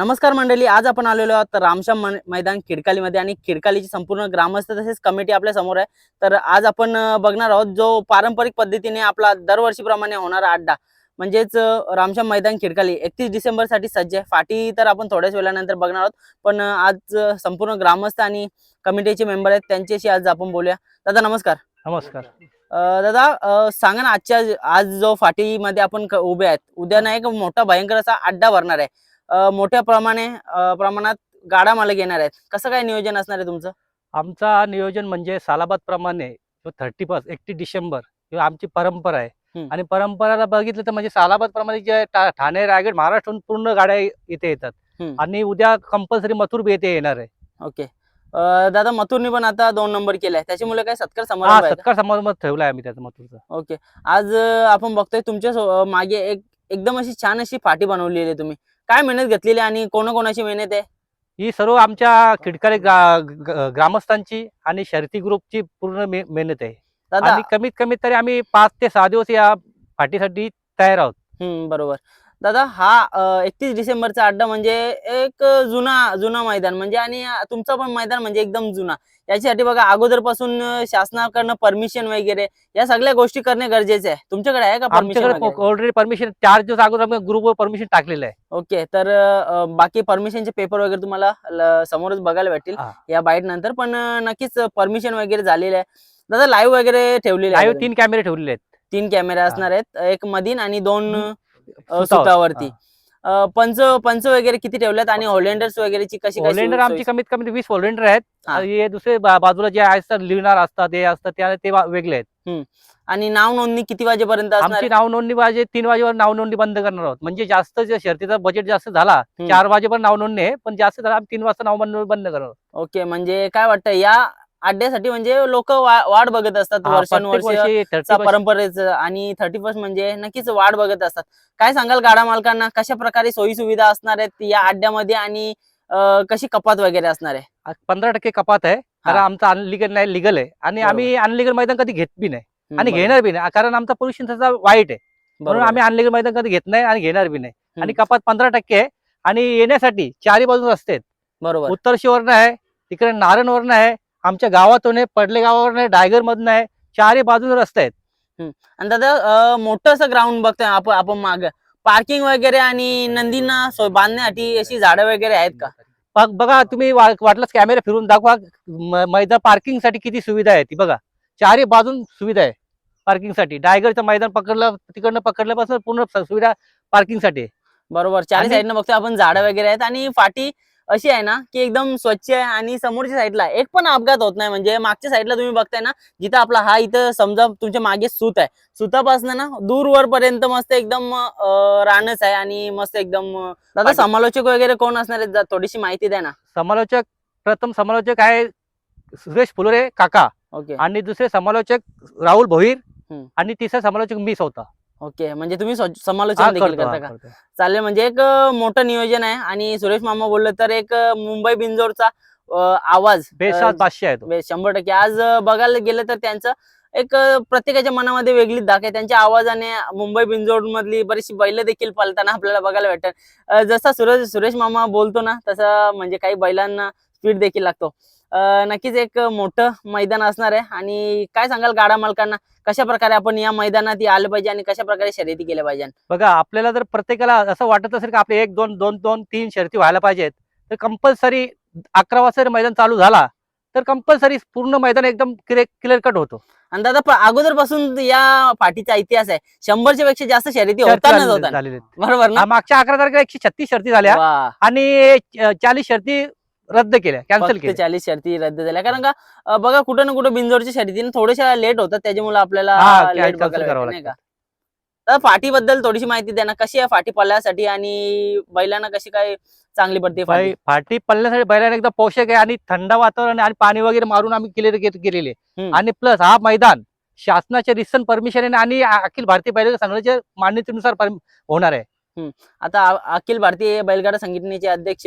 नमस्कार मंडळी आज आपण आलेलो आहोत रामश्याम मन- मैदान खिडकालीमध्ये आणि खिडकालीची संपूर्ण ग्रामस्थ तसेच कमिटी आपल्यासमोर आहे. तर आज आपण बघणार आहोत जो पारंपरिक पद्धतीने आपला दरवर्षीप्रमाणे होणारा अड्डा म्हणजेच अं, रामश्याम मैदान खिडकाली. एकतीस डिसेंबरसाठी सज्ज आहे. फाटी तर आपण थोड्याच वेळानंतर बघणार आहोत पण आज संपूर्ण ग्रामस्थ आणि कमिटीचे मेंबर आहेत त्यांच्याशी आज आपण बोलूया. दादा नमस्कार. नमस्कार. दादा सांगा ना आजच्या आज जो फाटीमध्ये आपण उभे आहेत उद्या ना एक मोठा भयंकर असा अड्डा भरणार आहे. मोठ्या प्रमाणे प्रमाणात गाडा मालक येणार आहेत. कसं काय नियोजन असणार आहे तुमचं? आमचा नियोजन म्हणजे सालाबाद प्रमाणे थर्टी फर्स्ट एकतीस डिसेंबर ही आमची परंपरा आहे. आणि परंपराला बघितलं तर म्हणजे सालाबाद प्रमाणे जे ठाणे रायगड महाराष्ट्रातून पूर्ण गाड्या इथे येतात. आणि उद्या कंपल्सरी मथुर बी येथे येणार आहे. ओके. दादा मथुरने पण आता दोन नंबर केलाय. त्याच्यामुळे काय सत्कार समारंभ आहे सत्कार समारंभ ठेवलाय आम्ही त्याचा मथुरचा. ओके. आज आपण बघतोय तुमच्या मागे एक एकदम अशी छान अशी फाटी बनवलेली आहे तुम्ही. काय मेहनत घेतलेली आणि कोणाकोणाची मेहनत आहे? ही सर्व आमच्या ग- ग्रामस्थांची आणि शर्ती ग्रुपची पूर्ण मे- मेहनत आहे. दादा. आणि कमीत कमी तरी आम्ही पाच ते सहा दिवस या फाटीसाठी तयार आहोत. हम्म बरोबर. दादा हा एकतीस डिसेंबरचा अड्डा म्हणजे एक जुना जुना मैदान म्हणजे आणि तुमचं पण मैदान म्हणजे एकदम जुना. याच्यासाठी बघा अगोदरपासून शासनाकडनं परमिशन वगैरे या सगळ्या गोष्टी करणे गरजेचे आहे. तुमच्याकडे आहे का परमिशन ऑलरेडी परमिशन चार दिवस अगोदर ग्रुपवर परमिशन टाकलेलं आहे. ओके तर बाकी परमिशनचे पेपर वगैरे तुम्हाला समोरच बघायला भेटतील. या बाईट नंतर पण नक्कीच परमिशन वगैरे झालेले आहे. दादा लाईव्ह वगैरे ठेवलेले आहे लाईव्ह तीन कॅमेरे ठेवलेले आहेत. तीन कॅमेरे असणार आहेत. एक मधीन आणि दोन. सुतावरती. पंच पंच वगैरे किती ठेवल्यात आणि होलेंडर्स वगैरेची कशी सोय- आमची कमीत कमी वीस व्होलेंडर आहेत हा. हे दुसरे बाजूला जे असतात लिहिणार असतात ते असतात त्या- ते वेगळे आहेत आणि नाव नोंदणी किती वाजेपर्यंत आमची? नाव नोंदणी वाजे तीन वाजेवर नाव नोंदणी बंद करणार आहोत म्हणजे जास्त जे शर्तीचा बजेट जास्त झाला. चार वाजेपर्यंत नाव नोंदणी आहे पण जास्त झाला आम्ही तीन वाजता नाव नोंदणी बंद करणार आहोत. ओके म्हणजे काय वाटतं या अड्ड्यासाठी म्हणजे लोक वाट बघत असतात वर्षानुवर्ष. वर्षी 30 चा वर्ष- परंपरेचं आणि थर्टी फर्स्ट म्हणजे नक्कीच वाट बघत असतात. काय सांगाल गाडा मालकांना? कशा प्रकारे सोयी सुविधा असणार आहेत या अड्ड्यामध्ये आणि कशी कपात वगैरे असणार आहे? पंधरा टक्के कपात आहे. कारण हा. आमचं अनलिगल नाही लिगल आहे. आणि. आम्ही अनलिगल मैदान कधी घेत बी नाही. आणि. घेणार बी नाही. कारण आमचा पोल्युशन त्याचा वाईट आहे. म्हणून. आम्ही अनलिगल मैदान कधी घेत नाही आणि घेणार बी नाही. आणि. कपात पंधरा टक्के आहे. आणि येण्यासाठी चारी बाजू रस्ते आहेत. बरोबर. उत्तर शिवरनं आहे तिकडे नारायणवरनं आहे. आमच्या गावातून आहे पडले गावावरून आहे डायगर मधनं आहे चारही बाजून रस्ते आहेत. आणि दादा मोठं असं ग्राउंड बघतोय आपण आपण माग. पार्किंग वगैरे आणि नंदींना बांधण्यासाठी अशी झाडं वगैरे आहेत का? बघ- तुम्ही वाटलंच कॅमेरा फिरून दाखवा मैदान पार्किंगसाठी किती सुविधा आहे ती बघा. चारही बाजून सुविधा आहे पार्किंगसाठी डायगरचं मैदान पकडलं तिकडनं पकडल्यापासून पूर्ण सुविधा पार्किंगसाठी. बरोबर. चारी आणि- साईडनं बघतोय आपण झाडं वगैरे आहेत आणि फाटी अशी आहे ना की एकदम स्वच्छ आहे आणि समोरच्या साईडला एक पण अपघात होत नाही. म्हणजे मागच्या साईडला तुम्ही बघताय ना जिथं आपला हा इथं समजा तुमच्या मागे सूत आहे. सुतापासून ना दूरवर पर्यंत मस्त एकदम रानच आहे आणि मस्त एकदम दादा समालोचक वगैरे कोण असणार आहेत जरा थोडीशी माहिती द्या ना. समालोचक प्रथम समालोचक आहे सुरेश फुलोरे काका ओके. आणि दुसरे समालोचक राहुल भोईर. आणि तिसरा समालोचक मी स्वतः. ओके म्हणजे तुम्ही समालोचन देखील करतो, का. चालेल म्हणजे एक मोठं नियोजन आहे आणि सुरेश मामा बोललं तर एक मुंबई बिंजोरचा आवाज आहे शंभर टक्के. आज बघायला गेलं तर त्यांचं एक प्रत्येकाच्या मनामध्ये वेगळीच दाख आहे. त्यांच्या आवाजाने मुंबई बिंजोड मधली बरीचशी बैल देखील पळताना आपल्याला बघायला भेटतात. जसा सुरेश सुरेश मामा बोलतो ना तसं म्हणजे काही बैलांना स्पीड देखील लागतो. नक्कीच एक मोठं मैदान असणार आहे. आणि काय सांगाल गाडा मालकांना? कशा प्रकारे आपण या मैदानात आलं पाहिजे आणि कशा प्रकारे शर्यती केल्या पाहिजे? बघा आपल्याला जर प्रत्येकाला असं वाटत असेल की आपले एक दोन दोन दोन तीन शर्ती व्हायला पाहिजेत तर कंपल्सरी अकरा वाजता मैदान चालू झाला तर कंपल्सरी पूर्ण मैदान एकदम क्लिअर कट होतो. आणि दादा अगोदरपासून या पाठीचा इतिहास आहे. शंभरच्या पेक्षा जास्त शर्यती होतात. बरोबर ना? मागच्या अकरा तारखेला एकशे छत्तीस शर्ती झाल्या. आणि चाळीस शर्ती रद्द केल्या कॅन्सल केल्या. चाळीस शर्ती रद्द झाल्या. कारण का अं, बघा कुठं ना कुठं बिंजोरच्या शर्यतीने थोड्याशा लेट होतात त्याच्यामुळे आपल्याला हा, लेट cancel बघायला करावं भेटतं, नाही का? तर फाटीबद्दल थोडीशी माहिती द्या ना. कशी आहे फाटी पळण्यासाठी आणि बैलांना कशी काय चांगली पडते फाटी? फाटी पडण्यासाठी बैलांना एकदम पोषक आहे आणि थंड वातावरण आणि पाणी वगैरे मारून आम्ही क्लिअर केलेले. हम्म. आणि प्लस हा मैदान शासनाच्या रिसन परमिशन आणि अखिल भारतीय बैल संघाच्या मान्यतेनुसार परम- होणार आहे. आता अखिल भारतीय बैलगाडा संघटनेचे अध्यक्ष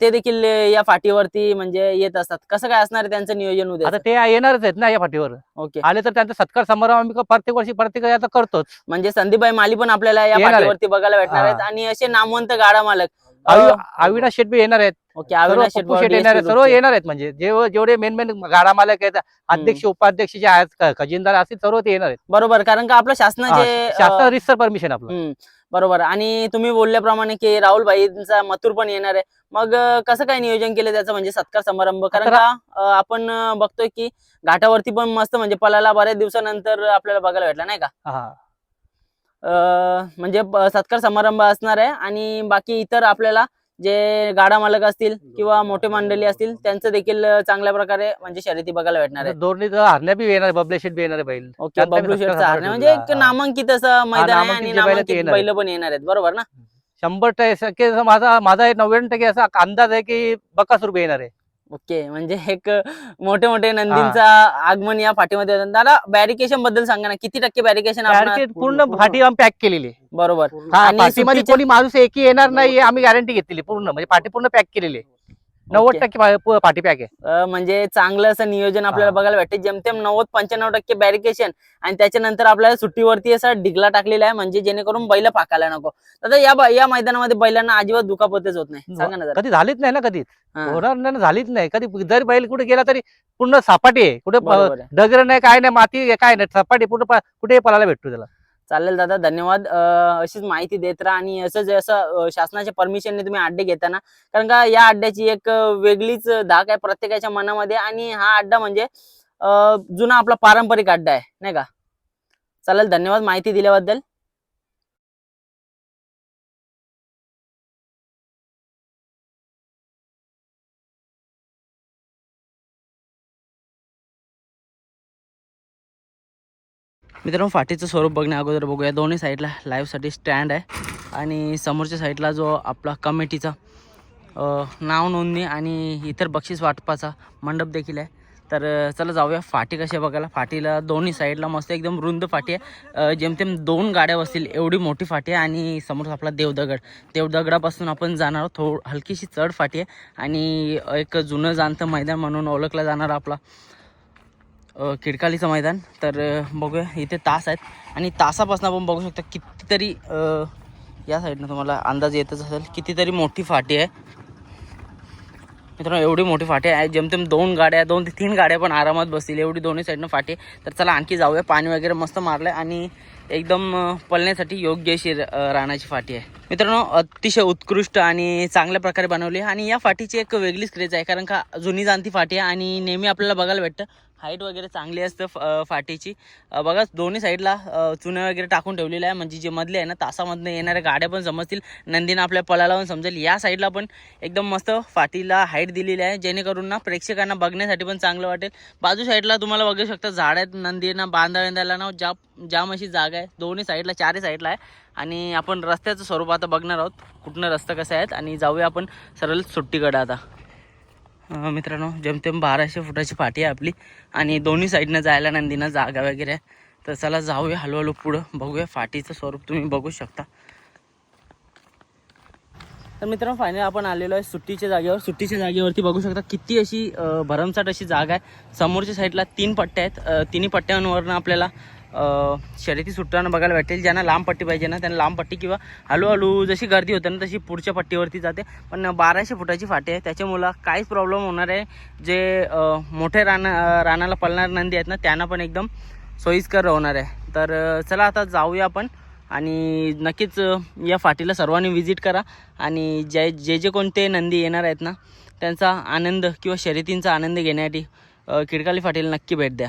ते देखील या फाटीवरती म्हणजे येत असतात. कसं काय असणार त्यांचं नियोजन उद्या? आता ते येणारच आहेत ना या फाटीवर. ओके. आले तर त्यांचा सत्कार समारंभ आम्ही प्रत्येक वर्षी प्रत्येक आता करतोच. म्हणजे संदीपबाई माली पण आपल्याला या. पाठीवरती बघायला भेटणार आहेत. आणि असे नामवंत गाडा मालक अविनाश शेट बी येणार आहेत. ओके अविनाश शेट येणार आहेत. सर्व. येणार आहेत म्हणजे. जेव- जेवढे मेन मेन गाडा मालक आहेत अध्यक्ष उपाध्यक्ष जे आहेत खजिनदार असतील सर्व ते येणार आहेत. बरोबर कारण का आपलं शासनाचे शासन रिसर परमिशन आपलं. बरोबर. आणि तुम्ही बोलल्याप्रमाणे की राहुल भाईंचा मथुर पण येणार आहे. मग कसं काय नियोजन केलं त्याचं म्हणजे सत्कार समारंभ? कारण का आपण बघतोय की घाटावरती पण मस्त म्हणजे पलाला बऱ्याच दिवसानंतर आपल्याला बघायला भेटला नाही का? अं, म्हणजे सत्कार समारंभ असणार आहे आणि बाकी इतर आपल्याला जे गाडा मालक असतील किंवा मोठे मंडळी असतील त्यांचं देखील चांगल्या प्रकारे म्हणजे शर्यती बघायला भेटणार आहे दोन्ही हरण्या बी येणार बबले शेट बी येणार बैल. ओके बबलू सत्कार शेटचा समारंभ हरणे म्हणजे एक. नामांकित असं मैदान आहे आणि नामांकित. बैल पण येणार आहेत. बरोबर ना? शंभर टक्के माझा माझा नव्याण्णव टक्के असा अंदाज आहे की बकासूर बी येणार आहे. ओके. म्हणजे एक मोठे मोठे नंदींचा आगमन या फाटीमध्ये होतं. दादा बॅरिकेशनबद्दल सांगा ना. किती टक्के बॅरिकेशन Barricade पूर्ण फाटी आम्ही पॅक केलेली आहे. बरोबर. हा आणि कोणी माणूस एकही येणार नाही आम्ही गॅरंटी घेतलेली पूर्ण. म्हणजे पाठी पूर्ण पॅक केलेली आहे. नव्वद. टक्के पाठी पॅक आहे. म्हणजे चांगलं असं नियोजन आपल्याला. बघायला भेटते. जेमतेम नव्वद पंच्याण्णव टक्के बॅरिकेशन आणि त्याच्यानंतर आपल्याला सुट्टीवरती असा डिगला टाकलेला आहे. म्हणजे जेणेकरून बैल पाकायला नको. दादा या या मैदानामध्ये बैलांना अजिबात दुखापतच होत नाही. सांगा ना कधी झालीच नाही ना कधी? होणार नाही झालीच नाही. कधी जरी बैल कुठे गेला तरी पूर्ण सपाटी आहे. कुठे. डगर नाही काय नाही माती काय नाही सपाटी पूर्ण कुठेही पळायला भेटतो त्याला. चालेल दादा धन्यवाद. अशीच माहिती देत राहा आणि असं शासनाच्या परमिशनने तुम्ही अड्डे घेताना कारण का या अड्ड्याची एक वेगळीच धाक आहे प्रत्येकाच्या मनामध्ये आणि हा अड्डा म्हणजे जुना आपला पारंपरिक अड्डा आहे नाही का? चालेल धन्यवाद माहिती दिल्याबद्दल. मित्रांनो फाटीचं स्वरूप बघण्या अगोदर बघूया. दोन्ही साईडला लाईव्हसाठी स्टँड आहे. आणि समोरच्या साईडला जो आपला कमिटीचा नाव नोंदणी आणि इतर बक्षीस वाटपाचा मंडप देखील आहे. तर चला जाऊया फाटी कशी बघायला. फाटीला दोन्ही साईडला मस्त एकदम रुंद फाटी आहे. जेमतेम दोन गाड्या बसतील एवढी मोठी फाटी आहे. आणि समोर आपला देवदगड. देवदगडापासून आपण जाणार आहोत. हलकीशी चढ फाटी आहे. आणि एक जुनं जाणतं मैदान म्हणून ओळखलं जाणार आपला खिडकालीचं किडकालीचं मैदान. तर बघूया इथे तास आहेत. आणि तासापासून आपण बघू शकता कितीतरी या साईडनं तुम्हाला अंदाज येतच असेल कितीतरी मोठी फाटी आहे. मित्रांनो एवढी मोठी फाटी आहे. जेमतेम दोन गाड्या दोन ते तीन गाड्या पण आरामात बसतील. एवढी दोन्ही साईडनं फाटी तर चला आणखी जाऊया. पाणी वगैरे मस्त मारलं आहे आणि एकदम पळण्यासाठी योग्य अशी राहण्याची फाटी आहे. मित्रांनो अतिशय उत्कृष्ट आणि चांगल्या प्रकारे बनवली आहे. आणि या फाटीची एक वेगळीच क्रेज आहे. कारण का जुनी जाणती फाटी आहे आणि नेहमी आपल्याला बघायला भेटतं हाईट वगैरे चांगली असते फ- फाटीची. बघा दोन्ही साईडला चुने चुन्या वगैरे टाकून ठेवलेले आहे. म्हणजे जे मधले आहे ना तासामधनं येणाऱ्या गाड्या पण समजतील. नंदीनं आपल्या पळाला पण समजेल. या साईडला पण एकदम मस्त फाटीला हाईट दिलेली आहे. जेणेकरून ना प्रेक्षकांना बघण्यासाठी पण चांगलं वाटेल. बाजू साईडला तुम्हाला बघू शकता झाड आहेत नंदींना बांधा बांधायला ना ज्या जाम अशी जागा आहे. दोन्ही साईडला चारही साईडला आहे. आणि आपण रस्त्याचं स्वरूप आता बघणार आहोत. कुठनं रस्ता कसं आहेत आणि जाऊया आपण सरळ सुट्टीकडे आता. मित्रांनो जेमतेम बाराशे फुटाची फाटी आहे आपली. आणि दोन्ही साईडनं जायला नंदीनं जागा वगैरे आहे. तर चला जाऊया हळूहळू पुढं. बघूया फाटीचं स्वरूप तुम्ही बघू शकता. तर मित्रांनो फायनल आपण आलेलो आहे सुट्टीच्या जागेवर. सुट्टीच्या जागेवरती बघू शकता किती अशी भरमसाट भरमसाठ अशी जागा आहे. समोरच्या साईडला तीन पट्ट्या आहेत. तिन्ही पट्ट्यांवरनं आपल्याला शर्यती सुटताना बघायला भेटेल. ज्यांना लांब पट्टी पाहिजे ना त्यांना लांब पट्टी किंवा हळूहळू जशी गर्दी होते ना तशी पुढच्या पट्टीवरती जाते. पण बाराशे फुटाची फाटी आहे. त्याच्यामुळं काहीच प्रॉब्लेम होणार आहे. जे मोठे रान रानाला पळणार नंदी आहेत ना त्यांना पण एकदम सोयीस्कर होणार आहे. तर चला आता जाऊया आपण आणि नक्कीच या फाटीला सर्वांनी व्हिजिट करा. आणि जे जे जे कोणते नंदी येणार आहेत ना त्यांचा आनंद किंवा शर्यतींचा आनंद घेण्यासाठी किडकाली फाटीला नक्की भेट द्या.